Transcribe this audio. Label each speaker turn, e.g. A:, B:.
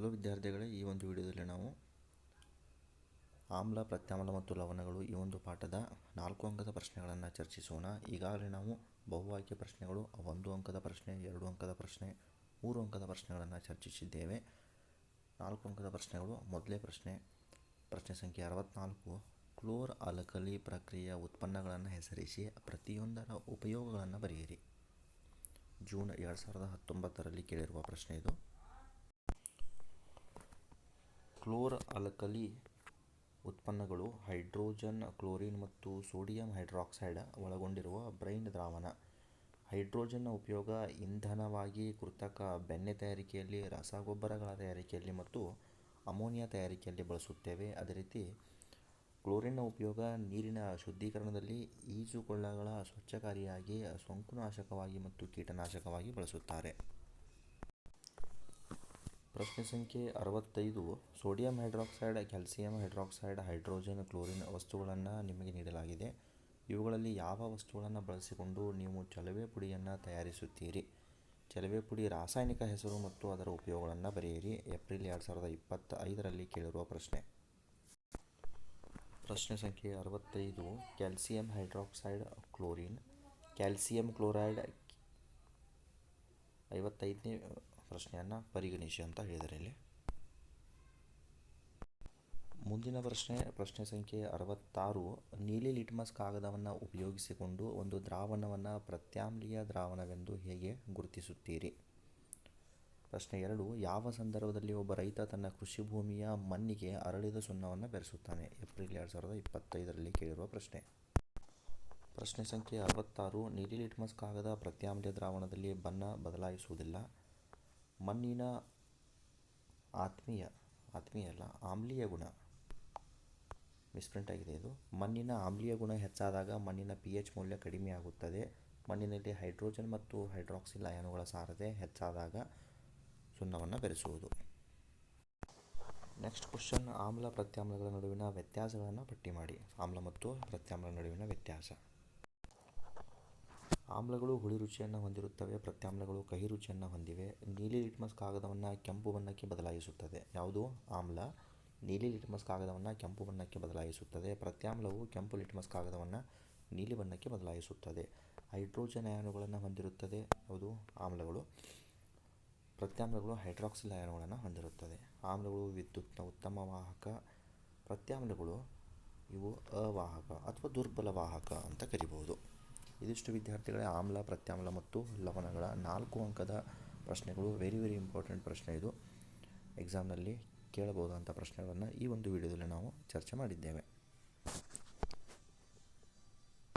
A: Hello ವಿದ್ಯಾರ್ಥಿಗಳೇ, ಈ ಒಂದು ವಿಡಿಯೋದಲ್ಲಿ ನಾವು ಆಮ್ಲ, ಪ್ರತ್ಯಾಮ್ಲ ಮತ್ತು ಲವಣಗಳು ಈ ಒಂದು ಪಾಠದ ನಾಲ್ಕು ಅಂಕದ ಪ್ರಶ್ನೆಗಳನ್ನು ಚರ್ಚಿಸೋಣ. ಈಗಾಗಲೇ ನಾವು ಬಹು ಪ್ರಶ್ನೆಗಳು, ಒಂದು ಅಂಕದ ಪ್ರಶ್ನೆ, ಎರಡು ಅಂಕದ ಪ್ರಶ್ನೆ, ಮೂರು ಅಂಕದ ಪ್ರಶ್ನೆಗಳನ್ನು ಚರ್ಚಿಸಿದ್ದೇವೆ. ನಾಲ್ಕು ಅಂಕದ ಪ್ರಶ್ನೆಗಳು, ಮೊದಲೇ ಪ್ರಶ್ನೆ ಪ್ರಶ್ನೆ ಸಂಖ್ಯೆ ಅರವತ್ನಾಲ್ಕು. ಕ್ಲೋರ್ ಅಲಕಲಿ ಪ್ರಕ್ರಿಯೆಯ ಉತ್ಪನ್ನಗಳನ್ನು ಹೆಸರಿಸಿ ಪ್ರತಿಯೊಂದರ ಉಪಯೋಗಗಳನ್ನು ಬರೆಯಿರಿ. ಜೂನ್ ಎರಡು ಸಾವಿರದ ಹತ್ತೊಂಬತ್ತರಲ್ಲಿ ಕೇಳಿರುವ ಪ್ರಶ್ನೆ ಇದು. ಕ್ಲೋರ್ ಅಲ್ಕಲಿ ಉತ್ಪನ್ನಗಳು ಹೈಡ್ರೋಜನ್, ಕ್ಲೋರಿನ್ ಮತ್ತು ಸೋಡಿಯಂ ಹೈಡ್ರಾಕ್ಸೈಡ್ ಒಳಗೊಂಡಿರುವ ಬ್ರೈನ್ ದ್ರಾವಣ. ಹೈಡ್ರೋಜನ್ನ ಉಪಯೋಗ ಇಂಧನವಾಗಿ, ಕೃತಕ ಬೆಣ್ಣೆ ತಯಾರಿಕೆಯಲ್ಲಿ, ರಸಗೊಬ್ಬರಗಳ ತಯಾರಿಕೆಯಲ್ಲಿ ಮತ್ತು ಅಮೋನಿಯಾ ತಯಾರಿಕೆಯಲ್ಲಿ ಬಳಸುತ್ತೇವೆ. ಅದೇ ರೀತಿ ಕ್ಲೋರಿನ್ನ ಉಪಯೋಗ ನೀರಿನ ಶುದ್ಧೀಕರಣದಲ್ಲಿ ಈಜುಕೊಳ್ಳಗಳ ಸ್ವಚ್ಛಕಾರಿಯಾಗಿ, ಸೋಂಕುನಾಶಕವಾಗಿ ಮತ್ತು ಕೀಟನಾಶಕವಾಗಿ ಬಳಸುತ್ತಾರೆ. ಪ್ರಶ್ನೆ ಸಂಖ್ಯೆ ಅರವತ್ತೈದು. Sodium hydroxide, calcium hydroxide, hydrogen, chlorine ವಸ್ತುಗಳನ್ನು ನಿಮಗೆ ನೀಡಲಾಗಿದೆ. ಇವುಗಳಲ್ಲಿ ಯಾವ ವಸ್ತುಗಳನ್ನು ಬಳಸಿಕೊಂಡು ನೀವು ಚಲವೆ ಪುಡಿಯನ್ನು ತಯಾರಿಸುತ್ತೀರಿ? ಚಲವೆ ಪುಡಿ ರಾಸಾಯನಿಕ ಹೆಸರು ಮತ್ತು ಅದರ ಉಪಯೋಗಗಳನ್ನು ಬರೆಯಿರಿ. ಏಪ್ರಿಲ್ ಎರಡು ಸಾವಿರದ ಇಪ್ಪತ್ತೈದರಲ್ಲಿ ಕೇಳಿರುವ ಪ್ರಶ್ನೆ. ಪ್ರಶ್ನೆ ಸಂಖ್ಯೆ ಅರವತ್ತೈದು. Calcium hydroxide, chlorine. Calcium chloride ಐವತ್ತೈದನೇ ಪ್ರಶ್ನೆಯನ್ನು ಪರಿಗಣಿಸಿ ಅಂತ ಹೇಳಿದರೆ ಇಲ್ಲಿ. ಮುಂದಿನ ಪ್ರಶ್ನೆ ಪ್ರಶ್ನೆ ಸಂಖ್ಯೆ ಅರವತ್ತಾರು. ನೀಲಿ ಲಿಟ್ಮಸ್ ಕಾಗದವನ್ನು ಉಪಯೋಗಿಸಿಕೊಂಡು ಒಂದು ದ್ರಾವಣವನ್ನು ಪ್ರತ್ಯಾಮ್ಲೀಯ ದ್ರಾವಣವೆಂದು ಹೇಗೆ ಗುರುತಿಸುತ್ತೀರಿ? ಪ್ರಶ್ನೆ ಎರಡು, ಯಾವ ಸಂದರ್ಭದಲ್ಲಿ ಒಬ್ಬ ರೈತ ತನ್ನ ಕೃಷಿ ಭೂಮಿಯ ಮಣ್ಣಿಗೆ ಅರಳಿದ ಸುಣ್ಣವನ್ನು ಬೆರೆಸುತ್ತಾನೆ? ಏಪ್ರಿಲ್ ಎರಡು ಸಾವಿರದ ಇಪ್ಪತ್ತೈದರಲ್ಲಿ ಕೇಳಿರುವ ಪ್ರಶ್ನೆ. ಪ್ರಶ್ನೆ ಸಂಖ್ಯೆ ಅರವತ್ತಾರು, ನೀಲಿ ಲಿಟ್ಮಸ್ ಕಾಗದ ಪ್ರತ್ಯಾಮ್ಲೀಯ ದ್ರಾವಣದಲ್ಲಿ ಬಣ್ಣ ಬದಲಾಯಿಸುವುದಿಲ್ಲ. ಮಣ್ಣಿನ ಆತ್ಮೀಯ ಆತ್ಮೀಯ ಅಲ್ಲ, ಆಮ್ಲೀಯ ಗುಣ. ಮಿಸ್ಪ್ರಿಂಟ್ ಆಗಿದೆ ಇದು. ಮಣ್ಣಿನ ಆಮ್ಲೀಯ ಗುಣ ಹೆಚ್ಚಾದಾಗ ಮಣ್ಣಿನ ಪಿ ಎಚ್ ಮೌಲ್ಯ ಕಡಿಮೆಯಾಗುತ್ತದೆ ಮಣ್ಣಿನಲ್ಲಿ ಹೈಡ್ರೋಜನ್ ಮತ್ತು ಹೈಡ್ರಾಕ್ಸಿಲ್ ಅಯಾನುಗಳ ಸಾರತೆ ಹೆಚ್ಚಾದಾಗ ಸುಣ್ಣವನ್ನು ಬೆರೆಸುವುದು. ನೆಕ್ಸ್ಟ್ ಕ್ವಶನ್ ಆಮ್ಲ ಪ್ರತ್ಯಾಮ್ಲಗಳ ನಡುವಿನ ವ್ಯತ್ಯಾಸಗಳನ್ನು ಪಟ್ಟಿ ಮಾಡಿ. ಆಮ್ಲ ಮತ್ತು ಪ್ರತ್ಯಾಮ್ಲ ನಡುವಿನ ವ್ಯತ್ಯಾಸ. ಆಮ್ಲಗಳು ಹುಳಿ ರುಚಿಯನ್ನು ಹೊಂದಿರುತ್ತವೆ, ಪ್ರತ್ಯಾಮ್ಲಗಳು ಕಹಿ ರುಚಿಯನ್ನು ಹೊಂದಿವೆ. ನೀಲಿ ಲಿಟ್ಮಸ್ ಕಾಗದವನ್ನು ಕೆಂಪು ಬಣ್ಣಕ್ಕೆ ಬದಲಾಯಿಸುತ್ತದೆ. ಯಾವುದು? ಆಮ್ಲ. ನೀಲಿ ಲಿಟ್ಮಸ್ ಕಾಗದವನ್ನು ಕೆಂಪು ಬಣ್ಣಕ್ಕೆ ಬದಲಾಯಿಸುತ್ತದೆ. ಪ್ರತ್ಯಾಮ್ಲವು ಕೆಂಪು ಲಿಟ್ಮಸ್ ಕಾಗದವನ್ನು ನೀಲಿ ಬಣ್ಣಕ್ಕೆ ಬದಲಾಯಿಸುತ್ತದೆ. ಹೈಡ್ರೋಜನ್ ಅಯಾನುಗಳನ್ನು ಹೊಂದಿರುತ್ತದೆ. ಯಾವುದು? ಆಮ್ಲಗಳು. ಪ್ರತ್ಯಾಮ್ಲಗಳು ಹೈಡ್ರಾಕ್ಸಿಲ್ ಅಯಾನುಗಳನ್ನು ಹೊಂದಿರುತ್ತದೆ. ಆಮ್ಲಗಳು ವಿದ್ಯುತ್ನ ಉತ್ತಮ ವಾಹಕ. ಪ್ರತ್ಯಾಮ್ಲಗಳು ಇವು ಅವಾಹಕ ಅಥವಾ ದುರ್ಬಲ ವಾಹಕ ಅಂತ ಕರಿಬಹುದು. ಇದಿಷ್ಟು ವಿದ್ಯಾರ್ಥಿಗಳೇ ಆಮ್ಲ, ಪ್ರತ್ಯಾಮ್ಲ ಮತ್ತು ಲವಣಗಳ ನಾಲ್ಕು ಅಂಕದ ಪ್ರಶ್ನೆಗಳು. ವೆರಿ ವೆರಿ ಇಂಪಾರ್ಟೆಂಟ್ ಪ್ರಶ್ನೆ ಇದು. ಎಕ್ಸಾಮ್ನಲ್ಲಿ ಕೇಳಬಹುದಂಥ ಪ್ರಶ್ನೆಗಳನ್ನು ಈ ಒಂದು ವಿಡಿಯೋದಲ್ಲಿ ನಾವು ಚರ್ಚೆ ಮಾಡಿದ್ದೇವೆ.